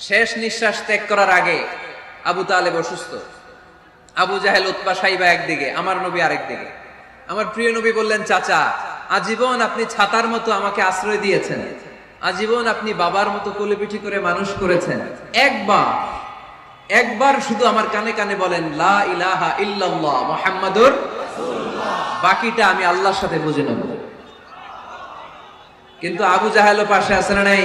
শেষ নিঃশ্বাস ত্যাগ করার আগে আবু তালেব অসুস্থ। আবু জাহেল উৎপা সাইবা একদিকে, আমার নবী আরেক দিকে। আমার প্রিয় নবী বললেন, চাচা, আজীবন আপনি ছাতার মতো আমাকে আশ্রয় দিয়েছেন। আজীবন আপনি বাবার মতো কোলেপিঠি করে মানুষ করেছেন। একবার একবার শুধু আমার কানে কানে বলেন, লা ইলাহা ইল্লাল্লাহ বাকিটা আমি আল্লাহর সাথে বুঝে নেব। কিন্তু আবু জাহেলও পাশে আছে না নাই?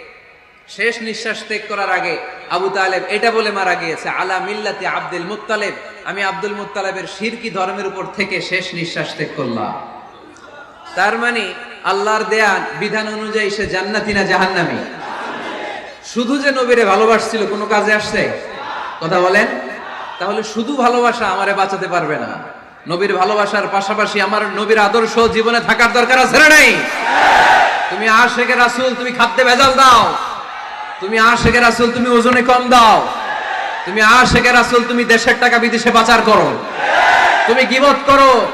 শেষ নিঃশ্বাস ত্যাগ করার আগে আবু তালেব এটা বলে মারা গিয়েছে, আলা মিল্লাতে আব্দুল মুত্তালেব। আমি আব্দুল মুত্তালেবের শিরকি ধর্মের উপর থেকে শেষ নিঃশ্বাস ত্যাগ করলাম। তার মানে আল্লাহর দেয়া বিধান অনুযায়ী সে জান্নাতি না জাহান্নামী? শুধু যে নবীরে ভালোবাসছিল, কোনো কাজে আসছে? কথা বলেন। তাহলে শুধু ভালোবাসা আমারে বাঁচাতে পারবে না। নবীর ভালোবাসার পাশাপাশি আমার নবীর আদর্শ জীবনে থাকার দরকার আছে নাই? তুমি আশেখে রাসুল, তুমি খাদ্যে ভেজাল দাও। তুমি আশেখে রাসুল, তুমি ওজনে কম দাও। তুমি আশেখে রাসুল, তুমি দেশের টাকা বিদেশে পাচার করো। তুমি গিবত করো।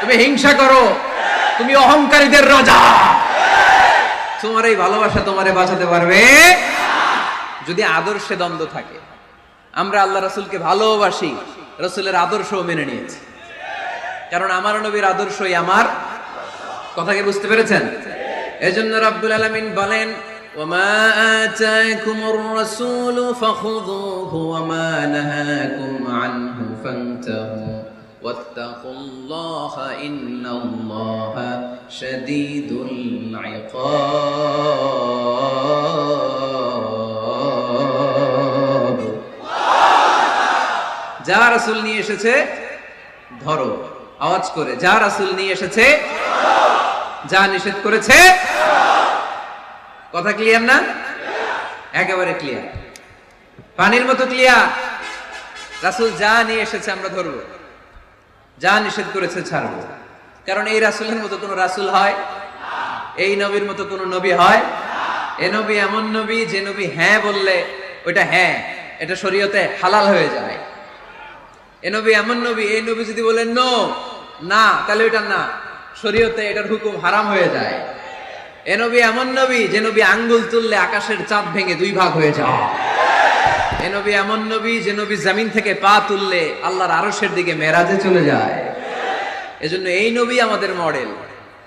তুমি হিংসা করো। তুমি অহংকারীদের রাজা। তোমার এই ভালোবাসা তোমারে বাঁচাতে পারবে। যদি আদর্শে দ্বন্দ্ব থাকে, আমরা আল্লাহ রাসুলকে ভালোবাসি, রসুলের আদর্শও মেনে নিয়েছি। কারণ আমার নবীর আদর্শই আমার। কথাকে বুঝতে পেরেছেন? এজন্য রাব্বুল আলামিন বলেন وما آتاكم الرسول فخذوه وما نهاكم عنه فانتهوا واتقوا الله إن الله شديد العقاب যা রাসূল নিয়ে এসেছে ধরো আওয়াজ করে যা রাসূল নিয়ে এসেছে যা নিষেধ করেছে কথা ক্লিয়ার না? একেবারে ক্লিয়ার পানির মতো ক্লিয়ার রাসুল যা নিয়ে এসেছে আমরা ধরবো। যা নিষেধ করেছে ছাড়বো। কারণ এই রাসূলের মতো কোনো রাসূল হয়? এই নবীর মতো কোনো নবী হয়? এ নবী এমন নবী যে নবী হ্যাঁ বললে ওইটা হ্যাঁ এটা শরীয়তে হালাল হয়ে যায়। এ নবী এমন নবী, এই নবী যদি বলেন নো না, তাহলে ওইটা না। শরীয়তে এটার হুকুম হারাম হয়ে যায়। এ নবী এমন নবী যে নবী আঙ্গুল তুললে আকাশের চাঁদ ভেঙে দুই ভাগ হয়ে যায়। এ নবী এমন নবী যে নবী জামিন থেকে পা তুললে আল্লাহর আরশের দিকে মেরাজে চলে যায়। এজন্য এই নবী আমাদের মডেল।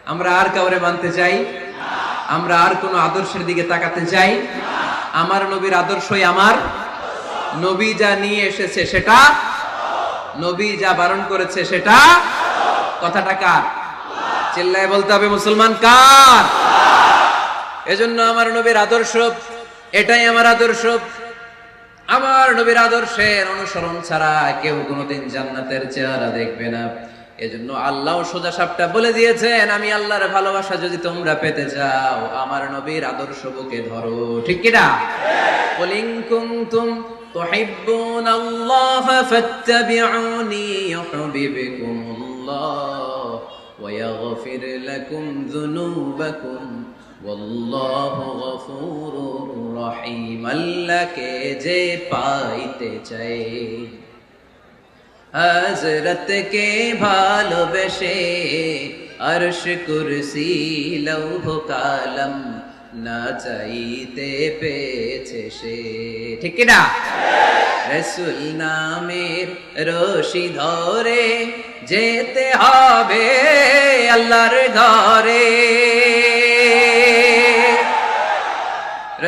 আমরা আর কাউরে মানতে চাই? আমরা আর কোনো আদর্শের দিকে তাকাতে চাই? আমার নবীর আদর্শই আমার? নবী যা নিয়ে এসেছে সেটা? নবী যা বারণ করেছে সেটা? কথাটা কার? চিল্লায় বলতে হবে মুসলমান কার? এজন্য আমার নবীর আদর্শ এটাই আমার আদর্শ আমার নবীর আদর্শের অনুসরণ ছাড়া কেউ কোনোদিন জান্নাতের চেহারা দেখবে না এজন্য আল্লাহ সোজা সাপটা বলে দিয়েছেন আমি আল্লাহর ভালোবাসা যদি তোমরা পেতে চাও আমার নবীর আদর্শ বুকে ধরো ঠিক কিনা বলিং কুনতুম تحبون الله فاتبعوني يحببكم الله ويغفر لكم ذنوبكم রহিম, আল্লাহকে যে পাইতে চাই। হজরত কে ভালোবেসে অর্শ কুরসি লৌহ কালম না চাইতে পেয়েছে সে। ঠিক না রসুল নামের রশি ধরে যেতে হবে আল্লাহর ঘরে।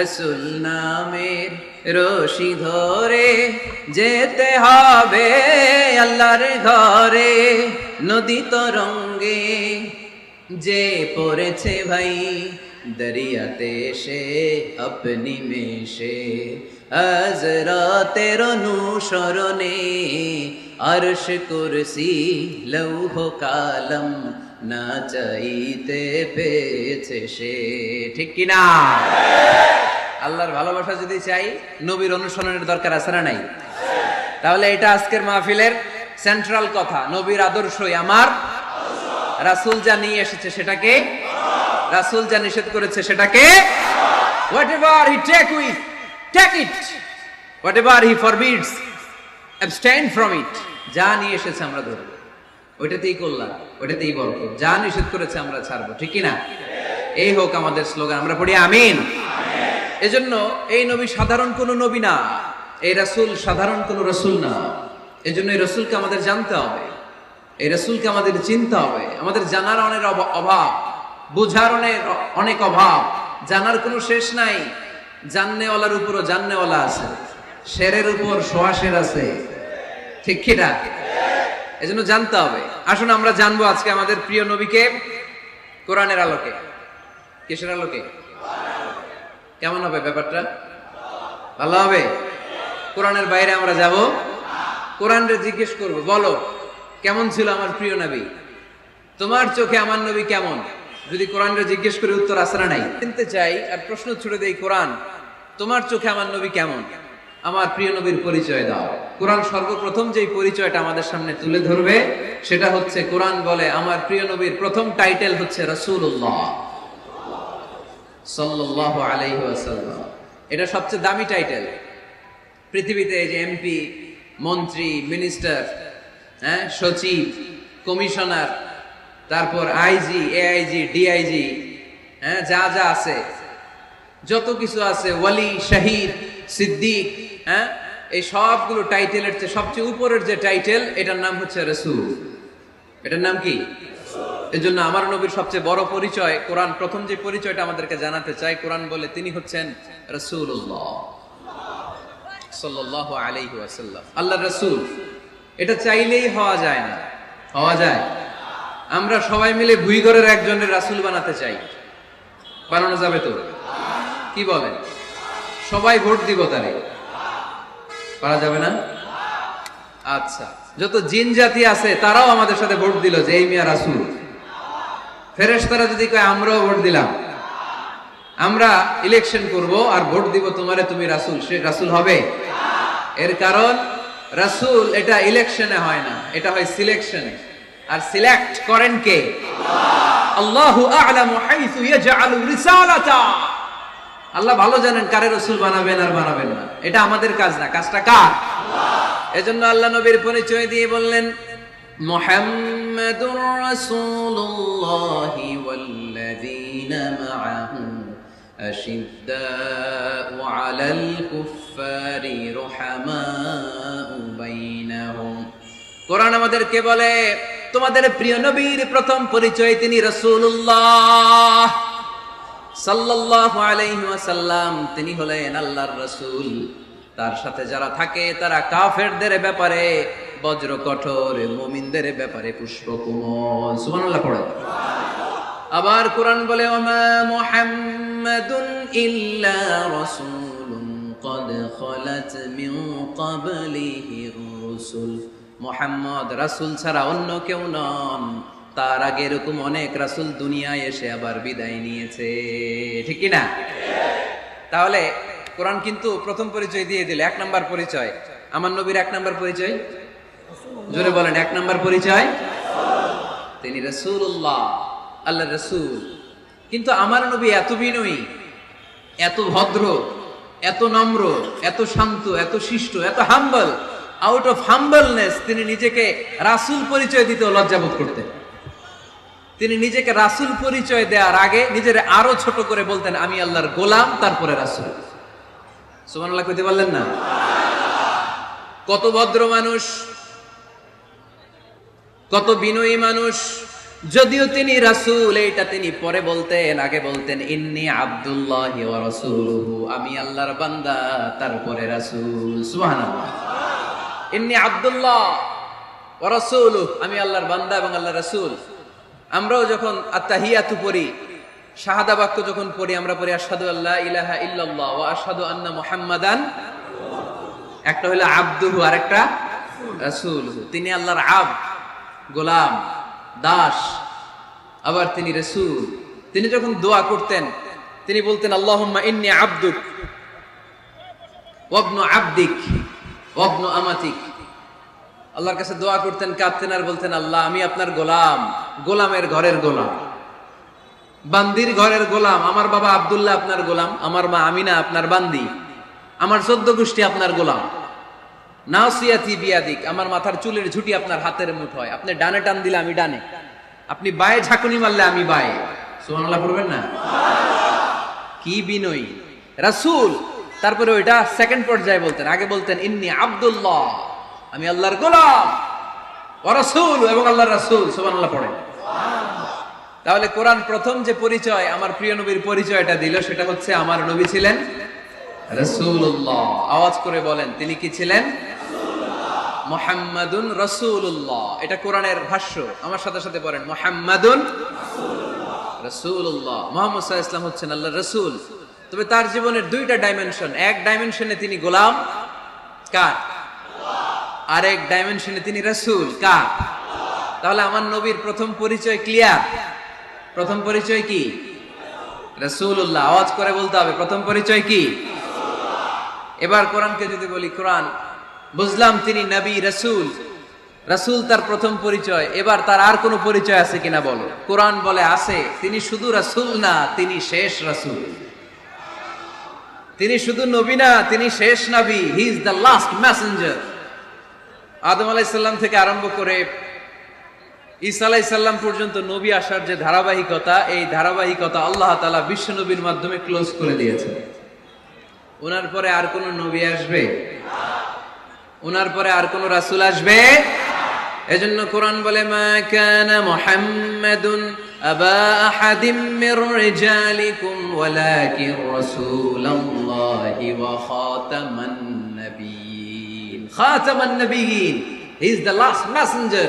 রসুল নামের রশি ধরে যেতে হবে আল্লাহর ঘরে। নদী তরঙ্গে যে পড়েছে ভাই, দরিয়াতে সে আপনি মেশে। হজরতের অনুসরণে আরশ কুরসি, লৌহ কালম না চাইতে পেয়েছে সে। ঠিক কিনা? আল্লাহর ভালোবাসা যদি চাই, নবীর অনুসরণের দরকার আছে না নাই? তাহলে এটা আজকের মাহফিলের সেন্ট্রাল কথা। নবীর আদর্শই আমার। রাসূল যা নিয়ে এসেছে সেটাকে, রাসূল যা নিষেধ করেছে সেটাকে whatever he take with take it whatever he forbids abstain from it যা নিয়ে এসেছে আমরা ধরবো। ওইটাতেই করলাম, ওইটাতেই বরকত। যা নিষেধ করেছে আমরা ছাড়বো, ঠিক কি না এই হোক আমাদের স্লোগান, আমরা পড়ি আমিন। এজন্য এই নবী সাধারণ কোন নবী না, এই রাসূল সাধারণ কোন রসুল না। এজন্য এই রসুলকে আমাদের জানতে হবে, এই রাসূলকে আমাদের চিনতে হবে। আমাদের জানার অনেক অভাব, বোঝার অনেক অনেক অভাব। জানার কোনো শেষ নাই। জাননেওয়ালার উপরও জাননেওয়ালা আছে। শেরের উপর সোয়াশের আছে। ঠিক কিনা? এজন্য জানতে হবে। আসুন আমরা জানব আজকে আমাদের প্রিয় নবীকে কোরআনের আলোকে। কিসের আলোকে? কেমন হবে ব্যাপারটা? ভালো হবে? কোরআনের বাইরে আমরা যাব। কোরআনরে জিজ্ঞেস করব, বলো, কেমন ছিল আমার প্রিয় নবী? তোমার চোখে আমার নবী কেমন? যদি কোরআনরে জিজ্ঞেস করে উত্তর আসরা নাই? চিনতে চাই আর প্রশ্ন ছুড়ে দেই, কোরআন, তোমার চোখে আমার নবী কেমন? আমার প্রিয় নবীর পরিচয় দাও। কোরআন সর্বপ্রথম যেই পরিচয়টা আমাদের সামনে তুলে ধরবে, সেটা হচ্ছে কোরআন বলে, আমার প্রিয় নবীর প্রথম টাইটেল হচ্ছে ওয়াসাল্লাম। এটা সবচেয়ে দামি টাইটেল। পৃথিবীতে যে এমপি, মন্ত্রী, মিনিস্টার হ্যাঁ সচিব, কমিশনার, তারপর আইজি, এআইজি, ডিআইজি হ্যাঁ যা যা আছে, যত কিছু আছে, ওয়ালি, শাহিদ সিদ্দিক হ্যাঁ? এই সবগুলো টাইটেলের চেয়ে সবচেয়ে উপরের যে টাইটেল, এটার নাম হচ্ছে রসুল। এটার নাম কি? এজন্য আমার নবীর সবচেয়ে বড় পরিচয়, কোরআন প্রথম যে পরিচয়টা আমাদেরকে জানাতে চাই, কোরআন বলে তিনি হচ্ছেন রসুল্লাহ আল্লাহ রসুল। এটা চাইলেই হওয়া যায় না। হওয়া যায়। আমরা সবাই মিলে ভুইগরের একজনের রাসূল বানাতে চাই। বানানো যাবে তো? কি বলেন? সবাই ভোট দিব তারে পারা যাবে না? আচ্ছা যত জিন জাতি আছে, তারাও আমাদের সাথে ভোট দিল যে এই মিয়া রাসূল। ফেরেশতারা যদি কয়, আমরাও ভোট দিলাম। আমরা ইলেকশন করব আর ভোট দিব তোমারে, তুমি রাসূল। সে রাসূল হবে? এর কারণ, রাসূল এটা ইলেকশনে হয় না, এটা হয় সিলেকশনে আর সিলেক্ট করেন কে? আল্লাহু আ'লামু হাইথু ইয়াজআলু রিসালাতা। আল্লাহ ভালো জানেন কারে রসুল বানাবেন আর বানাবেন না এটা আমাদের কাজ না কাজটা কার এজন্য আল্লাহ নবীর পরিচয় দিয়ে বললেন মুহাম্মাদুর রাসূলুল্লাহ ওয়াল্লাযীনা মাআহু أشداء على الكفار رحماء بينهم কোরআন আমাদেরকে বলে তোমাদের প্রিয় নবীর প্রথম পরিচয় তিনি রাসূলুল্লাহ সাল্লাল্লাহু আলাইহি আসাল্লাম তিনি হলেন আল্লাহর রাসূল। তার সাথে যারা থাকে, তারা কাফেরদের ব্যাপারে, বজ্র কঠোর, মুমিনদের ব্যাপারে পুষ্প কুমল আবার কোরআন বলে, ওমা মুহাম্মাদুন ইল্লা রাসূলুন কদ খলাত মিন ক্বাবলিহি রুসুল। মুহাম্মদ ছাড়া অন্য কেউ নন। তার আগে এরকম অনেক রাসূল দুনিয়ায় এসে আবার বিদায় নিয়েছে। ঠিক না তাহলে কোরআন কিন্তু প্রথম পরিচয় দিয়ে দিল, এক নাম্বার পরিচয়। আমার নবীর এক নাম্বার পরিচয়? জোরে বলেন, এক নাম্বার পরিচয়? তিনি রসুল্লাহ আল্লাহ রসুল। কিন্তু আমার নবী এত বিনয়ী, এত ভদ্র, এত নম্র, এত শান্ত, এত শিষ্ট, এত হাম্বল আউট অফ হাম্বলনেস তিনি নিজেকে রাসুল পরিচয় দিতে লজ্জাবোধ করতেন। তিনি নিজেকে রাসুল পরিচয় দেওয়ার আগে নিজের আরও ছোট করে বলতেন, আমি আল্লাহর গোলাম, তারপরে রাসুল। সুমানাল্লাহ কইতে পারলেন না? কত ভদ্র মানুষ, কত বিনয়ী মানুষ, যদিও তিনি রাসূল, এইটা তিনি পরে বলতেন, আগে বলতেন, ইন্নি আব্দুল্লাহ আমি আল্লাহর বান্দা, তারপরে রাসূল। সুবহানাল্লাহ। ইন্নি আব্দুল্লাহ আমি আল্লাহর বান্দা এবং আল্লাহ রাসূল। আমরাও যখন আত্তাহিয়াতু পড়ি, শাহাদা বাক্য যখন পড়ি, আমরা পড়ি আসাদু আল্লাহ ইলাহা ইল্লাল্লাহ আশহাদু আন্না মুহাম্মাদান একটা হলো আব্দুহু আর একটা রাসূল তিনি আল্লাহর আব, গোলাম, দাস, আবার তিনি রসুল। তিনি যখন দোয়া করতেন, তিনি বলতেন, আল্লাহুম্মা ইন্নি আব্দুক ওয়াবনু আব্দিক ওয়াবনু আমাতিক। আল্লাহর কাছে দোয়া করতেন, কাঁদতেন আর বলতেন, আল্লাহ, আমি আপনার গোলাম, গোলামের ঘরের গোলাম। বান্দির ঘরের গোলাম, আমার বাবা আবদুল্লাহ আপনার গোলাম, আমার মা আমিনা আপনার বান্দি, আমার চোদ্দ গোষ্ঠী আপনার গোলাম। নাসিয়াতি বিয়াদিক, আমার মাথার চুলের ঝুটি আপনার হাতের মুঠোয়। আপনি ডানে টান দিলে আমি ডানে, আপনি বায়ে ঝাঁকুনি মারলে আমি বায়ে। সুবহানাল্লাহ পড়বেন না? কি বিনয়ী। রাসূল, তারপরে ওইটা সেকেন্ড পর্যায়ে বলতেন, আগে বলতেন, ইন্নি আব্দুল্লাহ। আমি আল্লাহর গোলাম রাসূল এবং আল্লাহর রাসূল, সুবহানাল্লাহ পড়েন তাহলে কোরআন প্রথম যে পরিচয় আমার প্রিয় নবীর পরিচয়টা দিল, সেটা হচ্ছে আমার নবী ছিলেন রসুল্লাহ আওয়াজ করে বলেন, তিনি কি ছিলেন? মোহাম্মদুন রসুল্লাহ এটা কোরআনের ভাষ্য। আমার সাথে সাথে বলেন মোহাম্মদুন রসুল্লাহ মোহাম্মদ সাল্লাহ ইসলাম হচ্ছেন আল্লাহ রসুল। তবে তার জীবনের দুইটা ডাইমেনশন এক ডাইমেনশনে তিনি গোলাম। কার? আরেক ডাইমেনশনে তিনি রসুল, কার? তাহলে আমার নবীর প্রথম পরিচয় ক্লিয়ার প্রথম পরিচয় কি? রসুল্লাহ আওয়াজ করে বলতে হবে, প্রথম পরিচয় কি? এবার কোরআনকে যদি বলি, কোরআন, বুঝলাম তিনি নবী, রসুল। রসুল তার প্রথম পরিচয়, এবার তার আর কোনো পরিচয় আছে কিনা বলো? কোরআন বলে আছে, তিনি শুধু রসুল না, তিনি শেষ রসুল। তিনি শুধু নবী না, তিনি শেষ নবী he is the last messenger আদম আলাইসাল্লাম থেকে আরম্ভ করে ঈসা আলাইসাল্লাম পর্যন্ত নবী আসার যে ধারাবাহিকতা, এই ধারাবাহিকতা আল্লাহ তালা বিশ্ব নবীর মাধ্যমে ক্লোজ করে দিয়েছে ওনার পরে আর কোন নবী আসবে? ওনার পরে আর কোন রাসূল আসবে? এজন্য কোরআন বলে, মা কানা খাতামান নাবিয়িন। He is the last messenger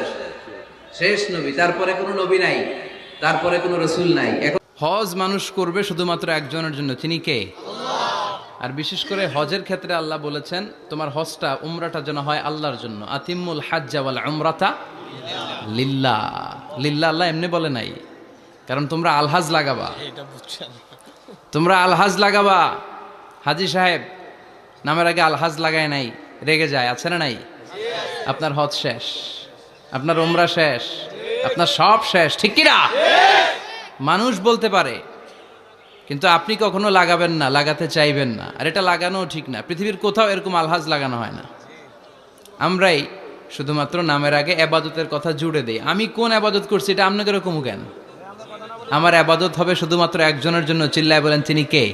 শেষ নবী। তারপরে কোনো নবী নাই। তারপরে কোনো রসুল নাই। এখন হজ মানুষ করবে শুধুমাত্র একজনের জন্য। তিনি কে? আর বিশেষ করে হজের ক্ষেত্রে আল্লাহ বলেছেন তোমার হজটা উমরাটা যেন হয় আল্লাহর জন্য। আতিমুল হাজ্জা ওয়াল উমরাতা লিল্লা লিল্লা আল্লাহ এমনি বলে নাই। কারণ তোমরা আলহাজ লাগাবা। তোমরা আলহাজ লাগাবা। হাজি সাহেব নামের আগে আলহাজ লাগায় নাই। রেগে যায়, আছে না নাই? আপনার হজ শেষ, আপনার উমরা শেষ, আপনার সব শেষ, ঠিক কিনা মানুষ বলতে পারে, কিন্তু আপনি কখনো লাগাবেন না, লাগাতে চাইবেন না। আর এটা লাগানো ঠিক না, পৃথিবীর কোথাও এরকম আলহাজ লাগানো হয় না। আমরাই শুধুমাত্র নামের আগে আবাদতের কথা জুড়ে দেই। আমি কোন আবাদত করছি, এটা আপনাকে এরকম কেন? আমার আবাদত হবে শুধুমাত্র একজনের জন্য, চিল্লায় বলেন, তিনি কে?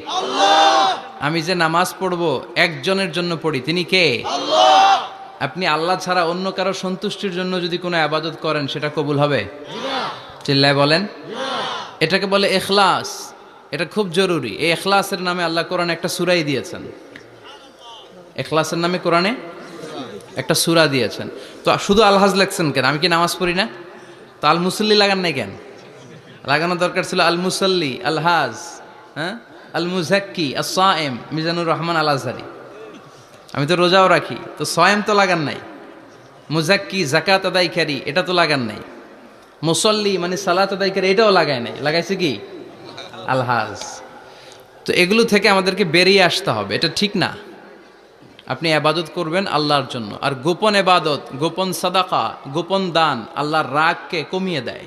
আমি যে নামাজ পড়ব একজনের জন্য পড়ি তিনি কে? আপনি আল্লাহ ছাড়া অন্য কারও সন্তুষ্টির জন্য যদি কোনো আবাদত করেন সেটা কবুল হবে? চিল্লায় বলেন। এটাকে বলে এখলাস। এটা খুব জরুরি। এই এখলাসের নামে আল্লাহ কোরআনে একটা সুরাই দিয়েছেন। এখলাসের নামে কোরআনে একটা সুরা দিয়েছেন। তো শুধু আলহাজ লেখছেন কেন? আমি কি নামাজ পড়ি না? তো আল মুসল্লি লাগান নাই কেন? লাগানো দরকার ছিল আল মুসল্লি আলহাজ হ্যাঁ? আল মুজাক্কি আসায়েম মিজানুর রহমান আল আজহারি আমি তো রোজাও রাখি, তো সয়েম তো লাগান নাই। মুজাক্কি জাকাত আদায়কারী এটা তো লাগান নাই। মুসল্লি মানে সালাত আদায়কারী এটাও লাগায় নাই। লাগাইছে কি? আলহাজ। তো এগুলো থেকে আমাদেরকে বেরিয়ে আসতে হবে, এটা ঠিক না? আপনি আবাদত করবেন আল্লাহর জন্য। আর গোপন এবাদত গোপন সাদাকা, গোপন দান আল্লাহর রাগকে কমিয়ে দেয়।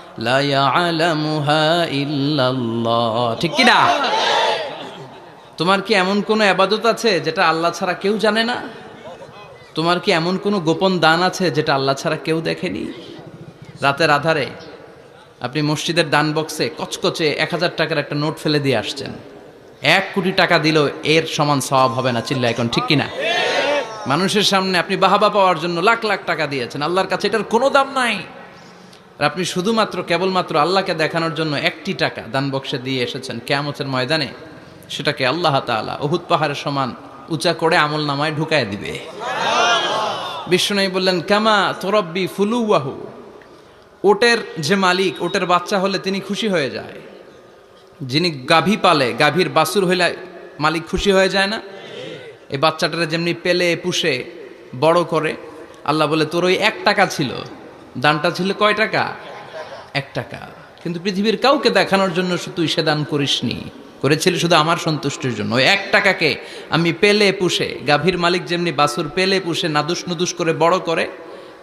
ঠিক কিনা? তোমার কি এমন কোনো আবাদত আছে যেটা আল্লাহ ছাড়া কেউ জানে না? তোমার কি এমন কোনো গোপন দান আছে যেটা আল্লাহ ছাড়া কেউ দেখেনি? রাতের আধারে আপনি মসজিদের দান বক্সে কচকচে এক হাজার টাকার একটা নোট ফেলে দিয়ে আসছেন। এক কোটি টাকা দিলেও এর সমান স্বভাব হবে না, চিল্লা এখন, ঠিক কিনা? মানুষের সামনে আপনি বাহাবা পাওয়ার জন্য লাখ লাখ টাকা দিয়েছেন। আল্লাহর কাছে এটার কোনো দাম নাই। আর আপনি শুধুমাত্র কেবলমাত্র আল্লাহকে দেখানোর জন্য একটি টাকা দান বক্সে দিয়ে এসেছেন কেয়ামতের ময়দানে, সেটাকে আল্লাহ তাআলা অহুদ পাহাড়ের সমান উঁচা করে আমল নামায় ঢুকায় দিবে। বিষ্ণু বললেন, কামা তোরব্বি ফুলুয়াহু ওটের যে মালিক, ওটের বাচ্চা হলে তিনি খুশি হয়ে যায়। যিনি গাভী পালে, গাভীর বাসুর হইলে মালিক খুশি হয়ে যায় না। এই বাচ্চাটারে যেমনি পেলে, পুষে, বড় করে, আল্লাহ বলে, তোর ওই এক টাকা ছিল। দানটা ছিল কয় টাকা? এক টাকা। কিন্তু পৃথিবীর কাউকে দেখানোর জন্য তুই সে দান করিসনি। করেছিলি শুধু আমার সন্তুষ্টির জন্য। ওই এক টাকাকে আমি পেলে পুষে গাভীর মালিক যেমনি বাসুর পেলে পুষে নাদুস নুদুস করে বড় করে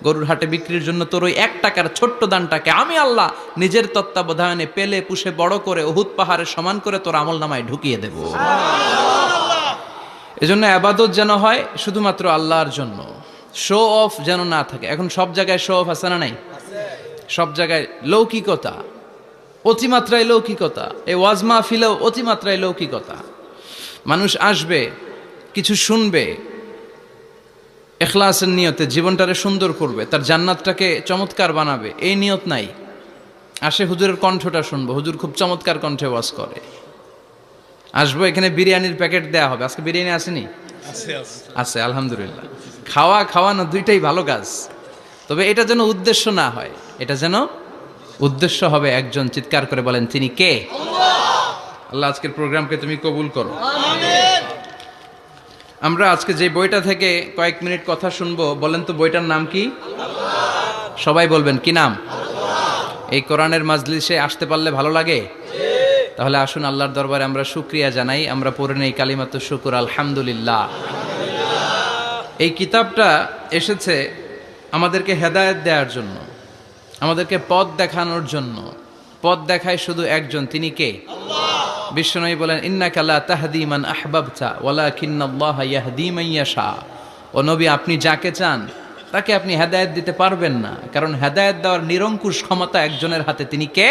গরুর হাটে বিক্রির জন্য তোর ওই এক টাকার ছোট্ট দানটাকে আমি আল্লাহ নিজের তত্ত্বাবধানে পেলে পুষে বড় করে অহুত পাহাড়ে সমান করে তোর আমল নামায় ঢুকিয়ে দেব। এজন্য আবাদত যেন হয় শুধুমাত্র আল্লাহর জন্য। শো অফ যেন না থাকে। এখন সব জায়গায় শো অফ আছে না নাই? সব জায়গায় লৌকিকতা। অতিমাত্রায় লৌকিকতা। এই ওয়াজ মাহফিলেও অতিমাত্রায় লৌকিকতা। মানুষ আসবে, কিছু শুনবে, এখলাসের নিয়তে জীবনটারে সুন্দর করবে, তার জান্নাতটাকে চমৎকার বানাবে, এই নিয়ত নাই। আসে হুজুরের কণ্ঠটা শুনব। হুজুর খুব চমৎকার কণ্ঠে ওয়াজ করে। আসব, এখানে বিরিয়ানির প্যাকেট দেওয়া হবে। আজকে বিরিয়ানি আসেনি? আছে আলহামদুলিল্লাহ। খাওয়া খাওয়ানো দুইটাই ভালো কাজ। তবে এটা যেন উদ্দেশ্য না হয় এটা যেন উদ্দেশ্য হবে একজন চিৎকার করে বলেন তিনি কে? আল্লাহ। আজকের প্রোগ্রামকে তুমি কবুল করো। আমরা আজকে যে বইটা থেকে কয়েক মিনিট কথা শুনব বলেন তো বইটার নাম কি? সবাই বলবেন কি নাম? এই কোরআনের মাজলিসে আসতে পারলে ভালো লাগে? তাহলে আসুন আল্লাহর দরবারে আমরা শুক্রিয়া জানাই আমরা পড়ে নেই কালিমাত শুকুর আলহামদুলিল্লাহ। এই কিতাবটা এসেছে আমাদেরকে হেদায়েত দেওয়ার জন্য আমাদেরকে পথ দেখানোর জন্য। পথ দেখায় শুধু একজন তিনি কে? বিশ্বনবী বলেন ইন্না কালা তাহদি মান আহবাবতা ওয়ালা কিন্নাল্লাহ ইয়াহদি মান ইয়াশা। ও নবী আপনি যাকে চান তাকে আপনি হেদায়েত দিতে পারবেন না। কারণ হেদায়েত দেওয়ার নিরঙ্কুশ ক্ষমতা একজনের হাতে তিনি কে?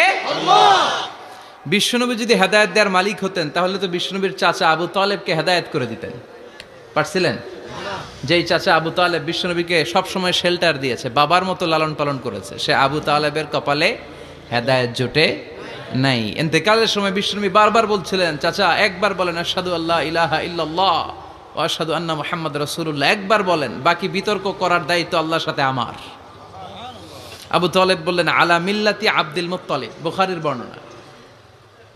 বিশ্বনবী যদি হেদায়েত দেওয়ার মালিক হতেন, তাহলে তো বিশ্বনবীর চাচা আবু তালেবকে হেদায়েত করে দিতেন। পারছিলেন? যেই চাচা আবু তালেব বিশ্বনবীকে সবসময় শেল্টার দিয়েছে, বাবার মতো লালন পালন করেছে, সে আবু তালেবের কপালে হেদায়েত জোটে নাই। এতেকালের সময় বিশ্বনবী বারবার বলছিলেন, চাচা, একবার বলেন আসাদু আল্লাহ ইলাহা ইল্লাল্লাহ আসাদু আন্না মোহাম্মদ রসুল্লাহ একবার বলেন, বাকি বিতর্ক করার দায়িত্ব আল্লাহর সাথে আমার। আবু তালেব বললেন, আলা মিল্লাতি আব্দুল মুত্তালিব। বুখারির বর্ণনা।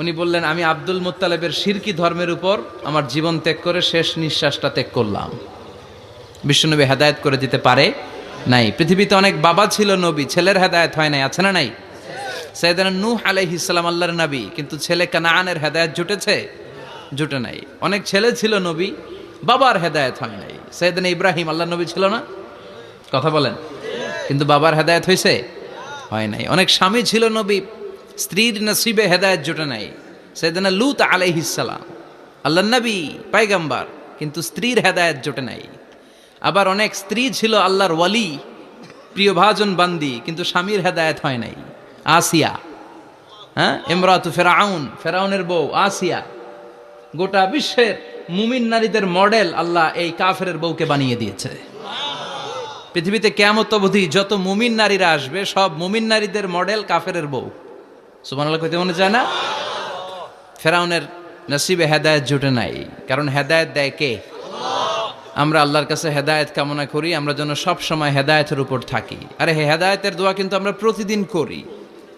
উনি বললেন, আমি আব্দুল মুত্তালেবের শিরকি ধর্মের উপর আমার জীবন ত্যাগ করে শেষ নিঃশ্বাসটা ত্যাগ করলাম। বিশ্বনবী হেদায়েত করে দিতে পারে নাই। পৃথিবীতে অনেক বাবা ছিল নবী, ছেলের হেদায়ত হয় নাই, আছে না নাই? সৈয়দান নূহ আলাইহিস সালাম, আল্লাহর নবী, কিন্তু ছেলে কানানের হেদায়েত জুটেছে? জুটে নাই। অনেক ছেলে ছিল নবী, বাবার হেদায়েত হয় নাই। সৈয়দান ইব্রাহিম, আল্লাহর নবী ছিল না? কথা বলেন। কিন্তু বাবার হেদায়ত হয়েছে হয় নাই। অনেক স্বামী ছিল নবী স্ত্রীর নসিবে হেদায়েত জোটে নাই। সৈয়দানা লুত আলাইহিস সালাম আল্লাহ নবী পাইগাম্বার কিন্তু স্ত্রীর হেদায়েত জোটে নাই। আবার অনেক স্ত্রী ছিল আল্লাহর ওয়ালি, প্রিয় ভাজন বান্দি, কিন্তু স্বামীর হেদায়ত হয় নাই। আসিয়া হ্যাঁ? ইমরাতু ফেরাউন, ফেরাউনের বউ, আসিয়া। গোটা বিশ্বের মুমিন নারীদের মডেল আল্লাহ এই কাফের বউকে বানিয়ে দিয়েছে। পৃথিবীতে কেমত অবধি যত মুমিন নারীরা আসবে, সব মুমিন নারীদের মডেল কাফের বউ। সুমান আল্লাহ কইতে মনে চায় না? ফেরাউনের নসিবে হেদায়ত জুটে নাই। কারণ হেদায়েত দেয় কে? আমরা আল্লাহর কাছে হেদায়েত কামনা করি, আমরা যেন সব সময় হেদায়েতের উপর থাকি। আরে হে হেদায়েতের দোয়া কিন্তু আমরা প্রতিদিন করি।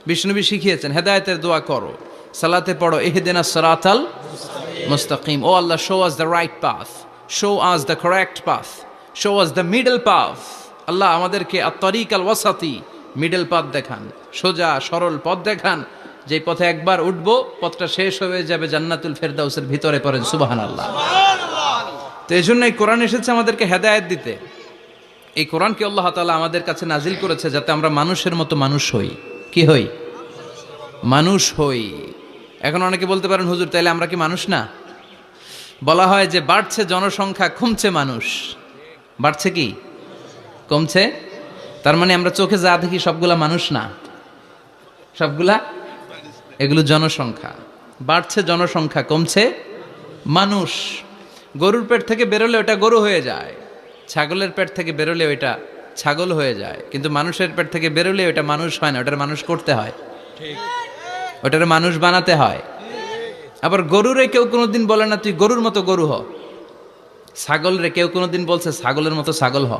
বিষ্ণুবী শিখিয়েছেন, হেদায়তের দোয়া করো। সালাতে পড়ো এহেদিনা সরাতাল মুস্তাকিম। ও Allah show us the right path show us the correct path show us the middle path Allah আমাদেরকে আত্তরিক আল ওয়াসাতি মিডল পথ দেখান, সোজা সরল পথ দেখান যে পথে একবার উঠব, পথটা শেষ হয়ে যাবে জান্নাতুল ফেরদাউসের ভিতরে পড়েন সুবাহান আল্লাহ তো এই জন্যই কোরআন এসেছে আমাদেরকে হেদায়েত দিতে। এই কোরআনকে আল্লাহ তাআলা আমাদের কাছে নাজিল করেছে যাতে আমরা মানুষের মতো মানুষ হই? কি হই? মানুষ হই। এখন অনেকে বলতে পারেন, হুজুর, তাইলে আমরা কি মানুষ না? বলা হয় যে, বাড়ছে জনসংখ্যা, কমছে মানুষ। বাড়ছে কি? কমছে? তার মানে আমরা চোখে যা দেখি সবগুলা মানুষ না। সবগুলা? এগুলো জনসংখ্যা। বাড়ছে জনসংখ্যা, কমছে মানুষ। গরুর পেট থেকে বেরোলে ওটা গরু হয়ে যায়। ছাগলের পেট থেকে বেরোলে ওইটা ছাগল হয়ে যায়। কিন্তু মানুষের পেট থেকে বেরোলে ওটা মানুষ হয় না, ওটার মানুষ করতে হয়। ওটার মানুষ বানাতে হয়। আবার গরুরে কেউ কোনোদিন বলে না, তুই গরুর মতো গরু হ। ছাগল রে কেউ কোনোদিন বলছে, ছাগলের মতো ছাগল হ।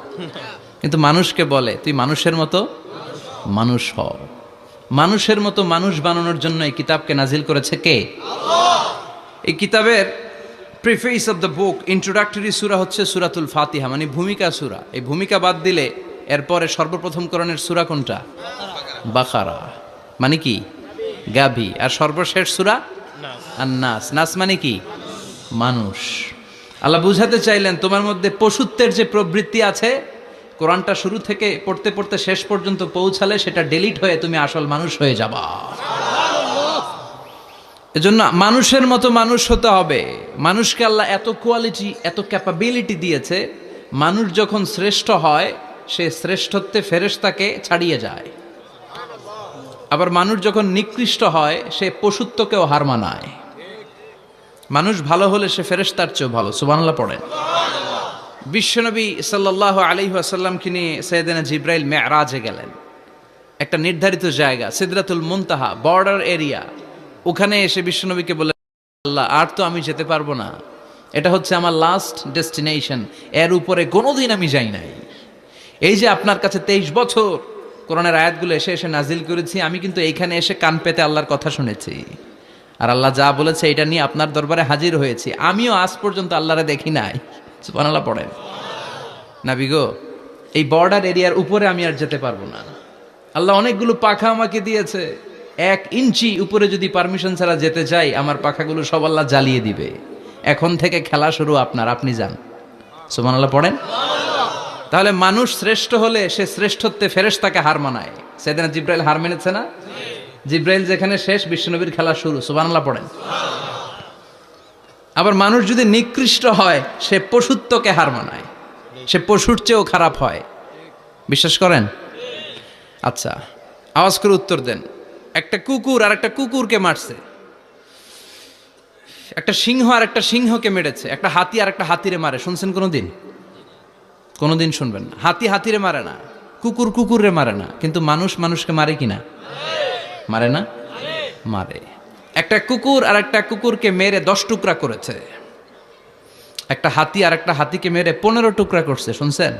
কিন্তু মানুষকে বলে তুই মানুষের মতো মানুষ হ। মানুষের মতো মানুষ বানানোর জন্য এই কিতাবকে নাজিল করেছে কে? এই কিতাবের preface of the book introductory সুরা হচ্ছে সুরাতুল ফাতিহা মানে ভূমিকা সুরা। এই ভূমিকা বাদ দিলে এরপরে সর্বপ্রথম করণের সুরা কোনটা? বাখারা মানে কি? গাভী। আর সর্বশেষ সুরা? আর নাস নাস মানে কি? মানুষ। আল্লাহ বুঝাতে চাইলেন তোমার মধ্যে পশুত্বের যে প্রবৃত্তি আছে কোরআনটা শুরু থেকে পড়তে পড়তে শেষ পর্যন্ত পৌঁছালে সেটা ডিলিট হয়ে তুমি আসল মানুষ হয়ে যাবা। এজন্য মানুষের মতো মানুষ হতে হবে। মানুষকে আল্লাহ এত কোয়ালিটি এত ক্যাপাবিলিটি দিয়েছে, মানুষ যখন শ্রেষ্ঠ হয়, সে শ্রেষ্ঠত্বে ফেরেশতাকে ছাড়িয়ে যায়। আবার মানুষ যখন নিকৃষ্ট হয়, সে পশুত্বকেও হার মানায়। মানুষ ভালো হলে সে ফেরেশতার চেয়েও ভালো। সুবহানাল্লাহ পড়েন। বিশ্বনবী সাল্লাল্লাহু আলাইহি ওয়াসাল্লামকে নিয়ে সৈয়দনা জিব্রাইল মেরাজে গেলেন। একটা নির্ধারিত জায়গা, সিদরাতুল মুনতাহা বর্ডার এরিয়া ওখানে এসে বিশ্বনবীকে বলে আল্লাহ, আর তো আমি যেতে পারব না। এটা হচ্ছে আমার লাস্ট ডেস্টিনেশন এর উপরে কোনোদিন আমি যাই নাই। এই যে আপনার কাছে তেইশ বছর, কোরআনের আয়াতগুলো এসে এসে নাজিল করেছি, আমি কিন্তু এইখানে এসে কান পেতে আল্লাহর কথা শুনেছি। আর আল্লাহ যা বলেছে, এটা নিয়ে আপনার দরবারে হাজির হয়েছি। আমিও আজ পর্যন্ত আল্লাহরে দেখি নাই। সুবহানাল্লাহ, পড়েন। নাবি গো, এই বর্ডার এরিয়ার উপরে আমি আর যেতে পারব না। আল্লাহ অনেকগুলো পাখা আমাকে দিয়েছে। এক ইঞ্চি উপরে যদি পারমিশন ছাড়া যেতে চাই, আমার পাখাগুলো সব আল্লাহ জ্বালিয়ে দিবে। এখন থেকে খেলা শুরু আপনার, আপনি যান। সুমান আল্লাহ পড়েন। তাহলে মানুষ শ্রেষ্ঠ হলে সে শ্রেষ্ঠত্বে ফেরেশ তাকে হার মানায়। সেদিন জিব্রাইল হার মেনেছে না? জিব্রাইল যেখানে শেষ, বিশ্বনবীর খেলা শুরু। সুবান আল্লাহ পড়েন। আবার মানুষ যদি নিকৃষ্ট হয়, সে পশুত্বকে হার মানায়। সে পশুর চেয়েও খারাপ হয়। বিশ্বাস করেন? আচ্ছা আওয়াজ করে উত্তর দেন। একটা কুকুর আর একটা কুকুরকে মারছে। একটা সিংহ আর একটা সিংহকে মেরেছে। একটা হাতি আর একটা হাতিরে মারে। শুনছেন কোনোদিন? কোনোদিন শুনবেন না। হাতি হাতিরে মারে না। কুকুর কুকুরে মারে না। কিন্তু মানুষ মানুষকে মারে কিনা মারে না? মারে। একটা কুকুর আর একটা কুকুরকে মেরে দশ টুকরা করেছে। একটা হাতি আর একটা হাতিকে মেরে পনেরো টুকরা করছে, শুনছেন?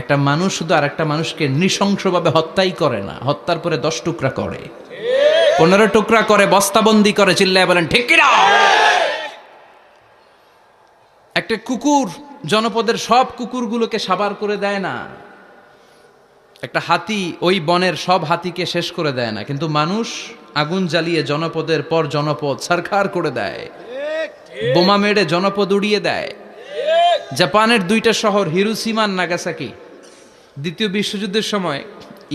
একটা মানুষ শুধু আর একটা মানুষকে নৃশংসভাবে হত্যাই করে না, হত্যার পরে দশ টুকরা করে। পনেরো টুকরা করে, বস্তাবন্দি করে, চিল্লায় বলেন, ঠিক কিনা? একটা কুকুর জনপদের সব কুকুরগুলোকে সাবার করে দেয় না। একটা হাতি ওই বনের সব হাতিকে শেষ করে দেয় না, কিন্তু মানুষ আগুন জ্বালিয়ে জনপদের পর জনপদ সরকার করে দেয়। বোমা মেরে জনপদ উড়িয়ে দেয়। জাপানের দুইটা শহর হিরুসিমান নাগাসাকি। দ্বিতীয় বিশ্বযুদ্ধের সময়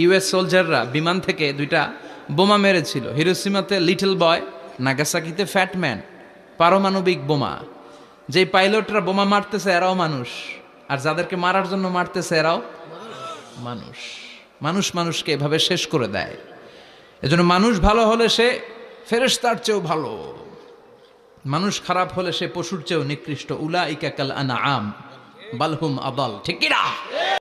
ইউএস সোলজাররা বিমান থেকে দুইটা বোমা মেরেছিল। হিরোসীমাতে লিটল বয় নাগাসাকিতে ফ্যাটম্যান পারমাণবিক বোমা। যেই পাইলটরা বোমা মারতেছে এরাও মানুষ আর যাদেরকে মারার জন্য মারতেছে এরাও মানুষ। মানুষ মানুষকে এভাবে শেষ করে দেয়। এজন্য মানুষ ভালো হলে সে ফেরেস্তার চেয়েও ভালো। মানুষ খারাপ হলে সে পশুর চেয়েও নিকৃষ্ট। উলা ইকাকাল আনা আম বালহুম আবাল ঠিক